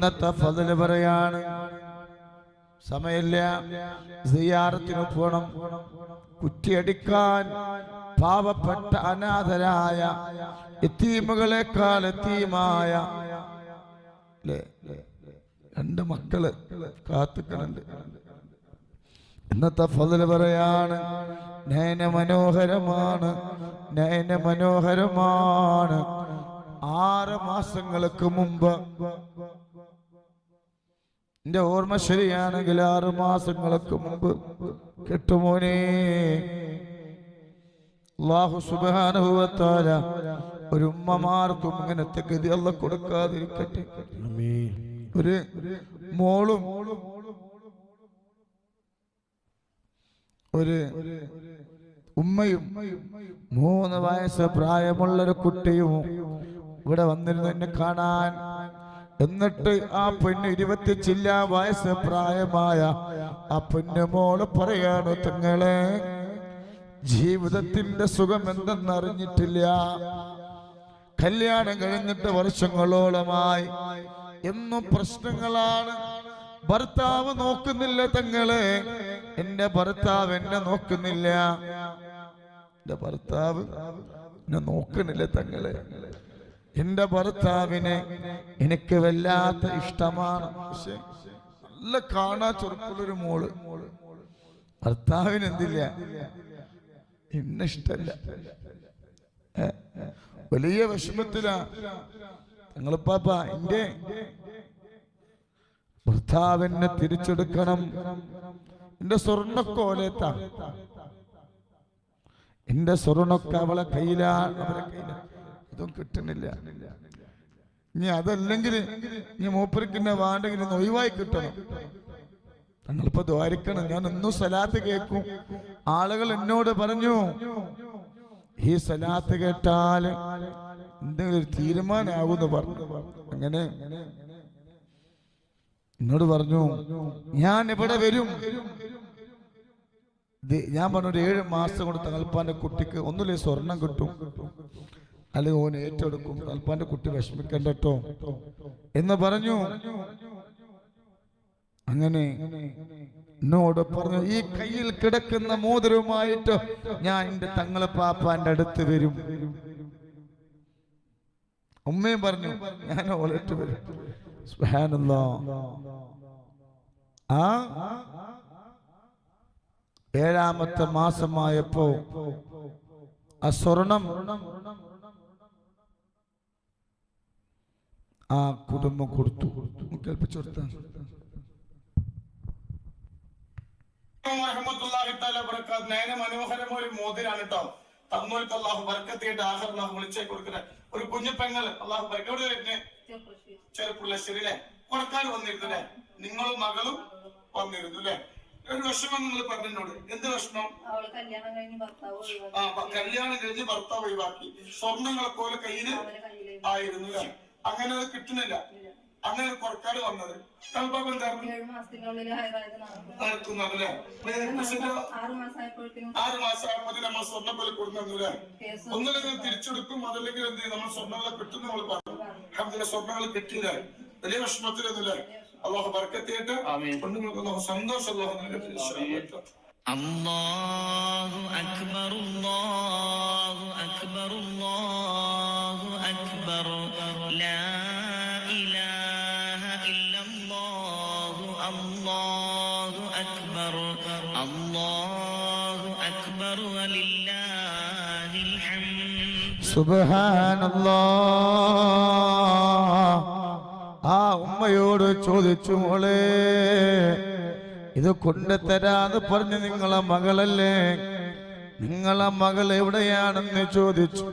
ഇന്നത്തെ ഫതിൽ പറയാണ്. സമയമില്ല. സിയാറത്തിന് പോണം. കുറ്റിയടിക്കാൻ പാവപ്പെട്ട അനാഥരായ ല്ലേ? രണ്ട് മക്കൾ കാത്തുക്കണുണ്ട്. ഇന്നത്തെ ഫതിൽ പറയാണ് നയന മനോഹരമാണ് നയന മനോഹരമാണ്. ആറ് മാസങ്ങൾക്ക് മുമ്പ് എന്റെ ഓർമ്മ ശരിയാണെങ്കിൽ ആറ് മാസങ്ങൾക്ക് മുമ്പ് കെട്ടുമോനെ. അള്ളാഹു സുബാനുഭവത്താല ഒരു ഉമ്മമാർക്കും ഇങ്ങനത്തെ ഗതി അല്ല കൊടുക്കാതിരിക്കട്ടെ. ഒരു മോളും ഒരു ഉമ്മയും മൂന്ന് വയസ്സ് പ്രായമുള്ള ഒരു കുട്ടിയും ഇവിടെ വന്നിരുന്നു എന്നെ കാണാൻ. എന്നിട്ട് ആ പെണ്ണ് ഇരുപത്തി ചില്ല വയസ്സ് പ്രായമായ ആ പെണ്ണ് മോൾ പറയാണ് തങ്ങളെ ജീവിതത്തിന്റെ സുഖം എന്തെന്നറിഞ്ഞിട്ടില്ല. കല്യാണം കഴിഞ്ഞിട്ട് വർഷങ്ങളോളമായി. എന്നും പ്രശ്നങ്ങളാണ്. ഭർത്താവ് നോക്കുന്നില്ല തങ്ങളെ. എന്റെ ഭർത്താവ് എന്നെ നോക്കുന്നില്ല. എന്റെ ഭർത്താവ് എന്നെ നോക്കുന്നില്ല തങ്ങളെ. എന്റെ ഭർത്താവിനെ എനിക്ക് വല്ലാത്ത ഇഷ്ടമാണ്. പക്ഷെ നല്ല കാണാ ചെറുപ്പുള്ളൊരു മോൾ. ഭർത്താവിന് എന്തില്ല? ഇന്നിഷ്ടല്ല ഇഷ്ടല്ല? വലിയ വിഷമത്തിലാ. തങ്ങളിപ്പാപ്പ എന്റെ ഭർത്താവിനെ തിരിച്ചെടുക്കണം. എന്റെ സ്വർണക്കോലേത്ത. എന്റെ സ്വർണൊക്കെ അവളെ കയ്യിലാണ് അവരെ കയ്യില. ഇതും കിട്ടുന്നില്ല. ഇനി അതല്ലെങ്കിൽ ഇനി മൂപ്പരിക്കുന്ന വാണ്ടെങ്കിൽ ഒഴിവായി കിട്ടണം. ഞങ്ങളിപ്പോ ദ്വാരിക്കണം. ഞാൻ ഒന്നും സലാത്ത് കേൾക്കും. ആളുകൾ എന്നോട് പറഞ്ഞു ഈ സലാത്ത് കേട്ടാൽ എന്തെങ്കിലും ഒരു തീരുമാനമാകുമെന്ന് പറഞ്ഞു. അങ്ങനെ എന്നോട് പറഞ്ഞു ഞാൻ ഇവിടെ വരും. ഞാൻ പറഞ്ഞു ഒരു ഏഴ് മാസം കൊണ്ട് തങ്ങൾപ്പാന്റെ കുട്ടിക്ക് ഒന്നുമില്ല സ്വർണം കിട്ടും? അല്ലെങ്കിൽ ഓൻ ഏറ്റെടുക്കും. അൽപ്പാന്റെ കുട്ടി വിഷമിക്കണ്ട എന്ന് പറഞ്ഞു. അങ്ങനെ എന്നോട് പറഞ്ഞു ഈ കയ്യിൽ കിടക്കുന്ന മോതിരവുമായിട്ട് ഞാൻ എന്റെ തങ്ങളെ പാപ്പാന്റെ അടുത്ത് വരും. ഉമ്മയും പറഞ്ഞു ഞാൻ ഓലറ്റ് വരും. ആ? ഏഴാമത്തെ മാസമായപ്പോ ആ സ്വർണം ആ കുടുംബം കൊടുത്തു. കേൾപ്പിച്ചു കൊടുത്ത. മനോഹരമായ ഒരു മോതിരാണ് കേട്ടോ തന്നോൽക്ക് അള്ളാഹു ബർക്കത്തിയിട്ട് ആഹർ അള്ളാഹു വിളിച്ചേ കൊടുക്കുന്ന ഒരു കുഞ്ഞു പെങ്ങൾ അള്ളാഹു വരുന്നേ? നിങ്ങളും മകളും വന്നിരുന്നു അല്ലേ ഒരു വിഷമം നിങ്ങൾ പറഞ്ഞോട് എന്ത് വിഷമം? ആ കല്യാണം കഴിഞ്ഞ് ഭർത്താവ് ഒഴിവാക്കി. സ്വർണങ്ങളൊക്കെ പോലെ കയ്യിൽ കയ്യിൽ ആയിരുന്നു അല്ലേ അങ്ങനെ അത് കിട്ടുന്നില്ല. അങ്ങനെ കുറക്കാട് വന്നത്. കൽബാബ് എന്തായിരുന്നു നടത്തുന്നു അല്ലേ ആറ് മാസമാകുമ്പോൾ നമ്മൾ സ്വർണപ്പള്ളി കൊടുക്കുന്നു അല്ലേ? ഒന്നില്ലെങ്കിൽ തിരിച്ചെടുക്കും. അതല്ലെങ്കിൽ എന്ത് ചെയ്യും? നമ്മൾ സ്വർണങ്ങളെ കിട്ടും നമ്മൾ പറഞ്ഞു. ഹംദിന്റെ സ്വർണങ്ങൾ കിട്ടിയില്ല. വലിയ വിഷമത്തിലൊന്നുമില്ലേ അള്ളാഹു ബർക്കത്തിയിട്ട് പെണ്ണുങ്ങൾക്ക് അള്ളാഹു സന്തോഷം അള്ളാഹു നൽകട്ടെ. അള്ളാഹു അക്ബർ അള്ളാഹു അക്ബർ അള്ളാഹു لا إله إلا الله الله أكبر الله أكبر ولله الحمد സുബഹാനല്ലാ ആ ഉമ്മയോട് ചോദിച്ചു മോളെ ഇത് കൊണ്ടുതരാന്ന് പറഞ്ഞ് നിങ്ങളെ മകളല്ലേ നിങ്ങളെ മകൾ എവിടെയാണെന്ന് ചോദിച്ചു.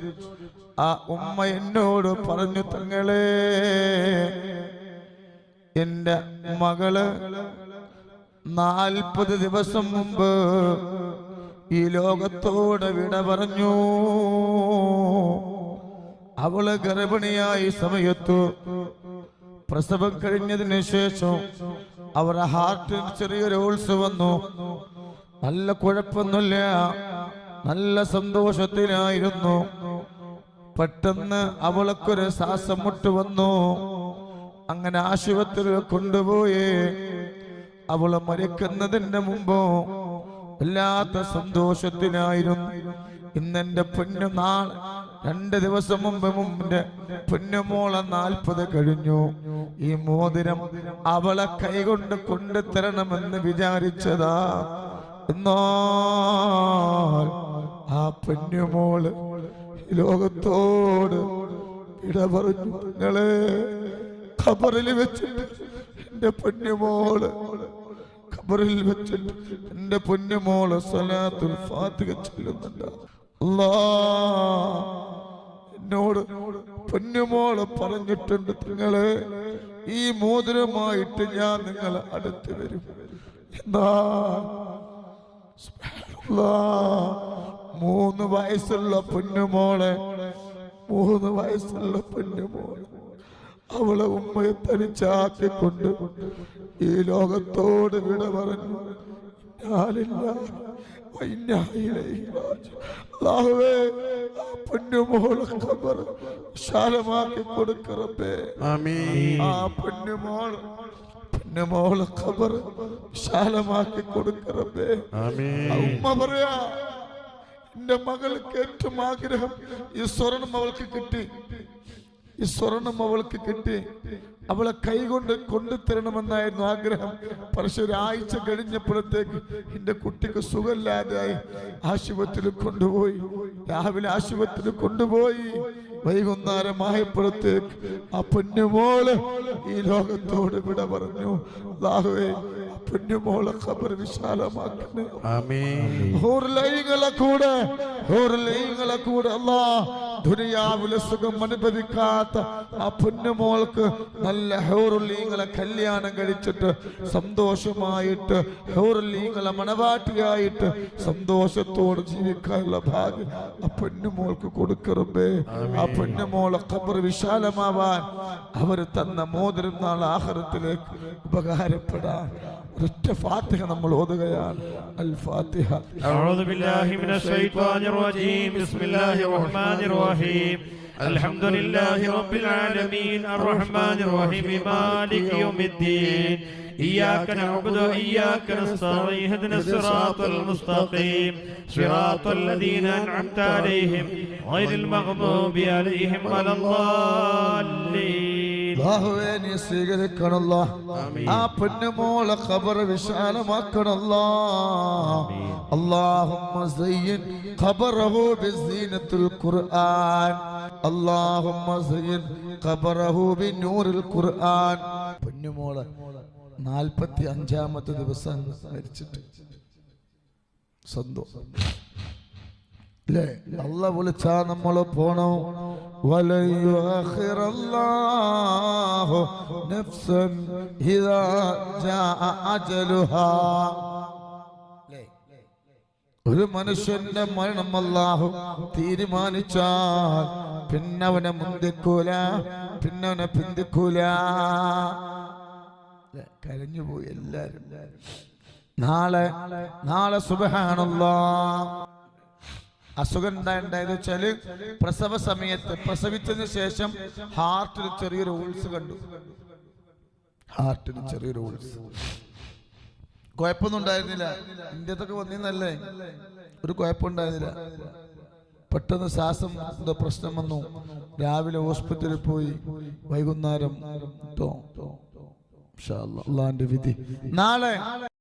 ആ ഉമ്മ എന്നോട് പറഞ്ഞു തങ്ങളെ എന്റെ മകൾ നാൽപ്പത് ദിവസം മുമ്പ് ഈ ലോകത്തോട് വിട പറഞ്ഞു. അവൾ ഗർഭിണിയായി സമയത്തു പ്രസവം കഴിഞ്ഞതിന് ശേഷം അവരുടെ ഹാർട്ടിൽ ചെറിയൊരു ഓൾസ് വന്നു. നല്ല കുഴപ്പമൊന്നുമില്ല. നല്ല സന്തോഷത്തിലായിരുന്നു. പെട്ടെന്ന് അവൾക്കൊരു ശ്വാസം മുട്ട് വന്നു. അങ്ങനെ ആശുപത്രിയിൽ കൊണ്ടുപോയി. അവൾ മരിക്കുന്നതിന്റെ മുമ്പോ വല്ലാത്ത സന്തോഷത്തിനായിരുന്നു ഇന്നെന്റെ പൊന്നു നാൾ രണ്ട് ദിവസം മുമ്പ് മുമ്പിന്റെ പൊന്നുമോളെ നാൽപ്പത് കഴിഞ്ഞു. ഈ മോതിരം അവളെ കൈകൊണ്ട് കൊണ്ടുതരണമെന്ന് വിചാരിച്ചതാ. എന്നാൽ ആ പെണ്ണുമോൾ ലോകത്തോട് ഇട പറഞ്ഞു നിങ്ങളെ ഖബറിൽ വെച്ചിട്ട് എന്റെ പെണ്ണുമോൾ ഖബറിൽ വെച്ചിട്ട് എന്റെ പൊന്നുമോൾ സലാത്തുൽ ഫാത്തിഹ ചെല്ലുന്നുണ്ട്. എന്നോട് പൊന്നുമോൾ പറഞ്ഞിട്ടുണ്ട് നിങ്ങളെ ഈ മോതിരമായിട്ട് ഞാൻ നിങ്ങളെ അടുത്ത് വരും. എന്താ. മൂന്ന് വയസ്സുള്ള പൊന്നുമോളെ മൂന്ന് വയസ്സുള്ള പൊന്നുമോളെ അവളെ ഉമ്മയെ തനിച്ചാക്കിക്കൊണ്ട് ഈ ലോകത്തോട് വിട പറഞ്ഞു ശാലമാക്കി ആ വിശാലമാക്കി കൊടുക്കറപ്പേ ആ പൊന്നുമോളെ ഖബർ ഉമ്മ പറയാ എന്റെ മകൾക്ക് ഏറ്റവും ആഗ്രഹം ഈ സ്വർണം അവൾക്ക് കിട്ടി. ഈ സ്വർണം അവൾക്ക് കിട്ടി. അവളെ കൈകൊണ്ട് കൊണ്ടുതരണമെന്നായിരുന്നു ആഗ്രഹം. പക്ഷെ ഒരാഴ്ച കഴിഞ്ഞപ്പോഴത്തേക്ക് എന്റെ കുട്ടിക്ക് സുഖമില്ലാതെയായി ആശുപത്രിയിൽ കൊണ്ടുപോയി. രാവിലെ ആശുപത്രിയിൽ കൊണ്ടുപോയി. വൈകുന്നേരമായപ്പോഴത്തേക്ക് ആ പൊന്നുമോൾ ഈ ലോകത്തോട് വിട പറഞ്ഞു. അല്ലാഹുവേ ആ പൊന്നുമോളെ ഖബർ വിശാലമാക്കണേ. ആമീൻ. ഹൂർലൈങ്ങളെ കൂടെ ഹൂർലൈങ്ങളെ കൂടെ അല്ലാ ദുനിയാവിലെ സുഖം അനുഭവിക്കാത്ത ആ പൊന്നുമോൾക്ക് നല്ല ഹൗറുല്ലീങ്ങളെ കല്യാണം കഴിച്ചിട്ട് സന്തോഷമായിട്ട് ഹൗറുല്ലീങ്ങളെ മണവാട്ടിയായിട്ട് സന്തോഷത്തോട് ജീവിക്കാനുള്ള ഭാഗ്യം ആ പൊന്നുമോൾക്ക് കൊടുക്കറുമ്പേ ആ പൊന്നുമോളെ ഖബർ വിശാലമാവാൻ അവർ തന്ന മോതിരം നാൾ ആഹാരത്തിലേക്ക് ഉപകാരപ്പെടാൻ. ഒരൊറ്റ ഫാത്തിഹ നമ്മൾ ഓതുകയാണ് അൽ ഫാത്തിഹ أعوذ بالله من الشيطان الرجيم بسم الله الرحمن الرحيم الحمد لله رب العالمين الرحمن الرحيم مالك يوم الدين إياك نعبد وإياك نستعين اهدنا الصراط المستقيم صراط الذين أنعمت عليهم غير المغضوب عليهم ولا الضالين അല്ലാഹുവേ നീ സ്വീകരിക്കണല്ലോ ആ പൊന്നുമോളെ ഖബർ വിശാലമാക്കണല്ലോ اللهم زين قبره بزينة القرآن اللهم زين قبره بنور القرآن പൊന്നുമോളെ നാൽപ്പത്തി അഞ്ചാമത്തെ ദിവസം മരിച്ചിട്ട് സന്തോഷം അല്ലേ അല്ല വിളിച്ചാ നമ്മൾ പോണോ. ഒരു മനുഷ്യന്റെ മരണം അല്ലാഹു തീരുമാനിച്ചാൽ പിന്നവനെ മുന്തിക്കൂല പിന്നവനെ പിന്തിക്കൂല. കരഞ്ഞുപോയി എല്ലാരും. നാളെ നാളെ സുബഹാണല്ലോ അസുഖം എന്താ ഉണ്ടായത് വെച്ചാൽ പ്രസവ സമയത്ത് പ്രസവിച്ചതിന് ശേഷം ഹാർട്ടിൽ ചെറിയൊരു ഉൾസ് കണ്ടു. ഹാർട്ടിന് ചെറിയൊരു ഉൾസ് കുഴപ്പമൊന്നും ഉണ്ടായിരുന്നില്ല. ഇന്ത്യത്തൊക്കെ വന്നിന്നല്ലേ? ഒരു കുഴപ്പമുണ്ടായിരുന്നില്ല പെട്ടെന്ന് ശ്വാസം പ്രശ്നം വന്നു. രാവിലെ ഹോസ്പിറ്റലിൽ പോയി വൈകുന്നേരം. അള്ളാന്റെ വിധി. നാളെ